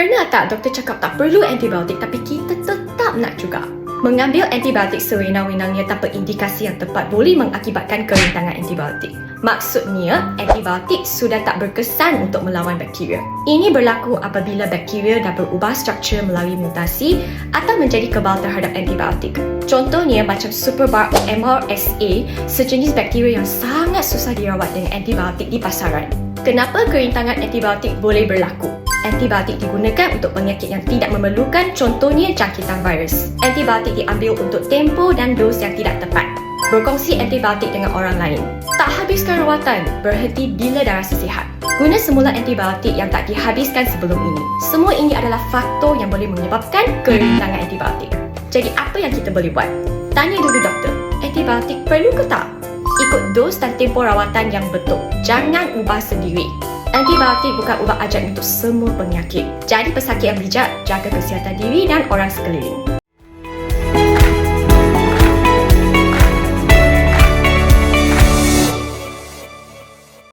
Pernah tak doktor cakap tak perlu antibiotik tapi kita tetap nak juga? Mengambil antibiotik sewenang-wenangnya tanpa indikasi yang tepat boleh mengakibatkan kerintangan antibiotik. Maksudnya, antibiotik sudah tak berkesan untuk melawan bakteria. Ini berlaku apabila bakteria dah berubah struktur melalui mutasi atau menjadi kebal terhadap antibiotik. Contohnya macam Superbar MRSA, sejenis bakteria yang sangat susah dirawat dengan antibiotik di pasaran. Kenapa kerintangan antibiotik boleh berlaku? Antibiotik digunakan untuk penyakit yang tidak memerlukan contohnya jangkitan virus. Antibiotik diambil untuk tempo dan dos yang tidak tepat. Berkongsi antibiotik dengan orang lain. Tak habiskan rawatan, berhenti bila dah rasa sihat. Guna semula antibiotik yang tak dihabiskan sebelum ini. Semua ini adalah faktor yang boleh menyebabkan kerintangan antibiotik. Jadi apa yang kita boleh buat? Tanya dulu doktor, antibiotik perlu ke tak? Ikut dos dan tempoh rawatan yang betul. Jangan ubah sendiri. Antibiotik bukan ubat ajaib untuk semua penyakit. Jadi pesakit yang bijak, jaga kesihatan diri dan orang sekeliling.